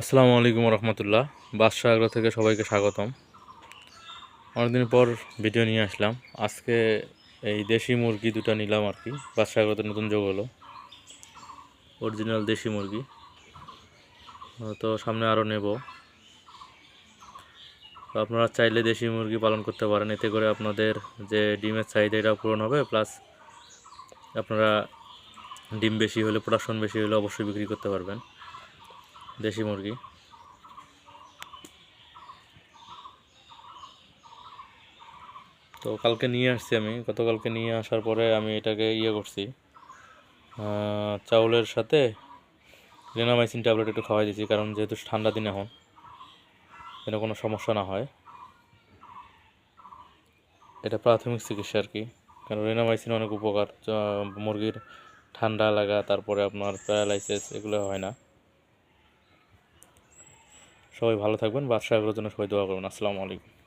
আসসালামু আলাইকুম রহমতুল্লাহ বাদশাহ আগ্রহ থেকে সবাইকে স্বাগতম। অনেকদিন পর ভিডিও নিয়ে আসলাম। আজকে এই দেশি মুরগি দুটো নিলাম আর কি। বাদশাহ আগ্রহতে নতুন যোগ হলো। অরিজিনাল দেশি মুরগি। তো সামনে আরও নেব। তো আপনারা চাইলে দেশি মুরগি পালন করতে পারেন। এতে করে আপনাদের যে ডিমের চাহিদা এটা পূরণ হবে প্লাস আপনারা ডিম বেশি হলে প্রোডাকশন বেশি হলে অবশ্যই বিক্রি করতে পারবেন। দেশি মুরগি। তো কালকে নিয়ে আসছি আমি। গতকালকে নিয়ে আসার পরে আমি এটাকে ইয়ে করছি। চাউলের সাথে রেনামাইসিন ট্যাবলেট একটু খাওয়াই দিয়েছি, কারণ যেহেতু ঠান্ডা দিন এখন, যেন কোনো সমস্যা না হয়। এটা প্রাথমিক চিকিৎসা আর কি, কারণ রেনামাইসিন অনেক উপকার। মুরগির ঠান্ডা লাগা, তারপরে আপনার প্যারালাইসিস, এগুলো হয় না। সবাই ভালো থাকবেন বাদশাহ জন্য সবাই দোয়া করবেন। আসসালামু আলাইকুম।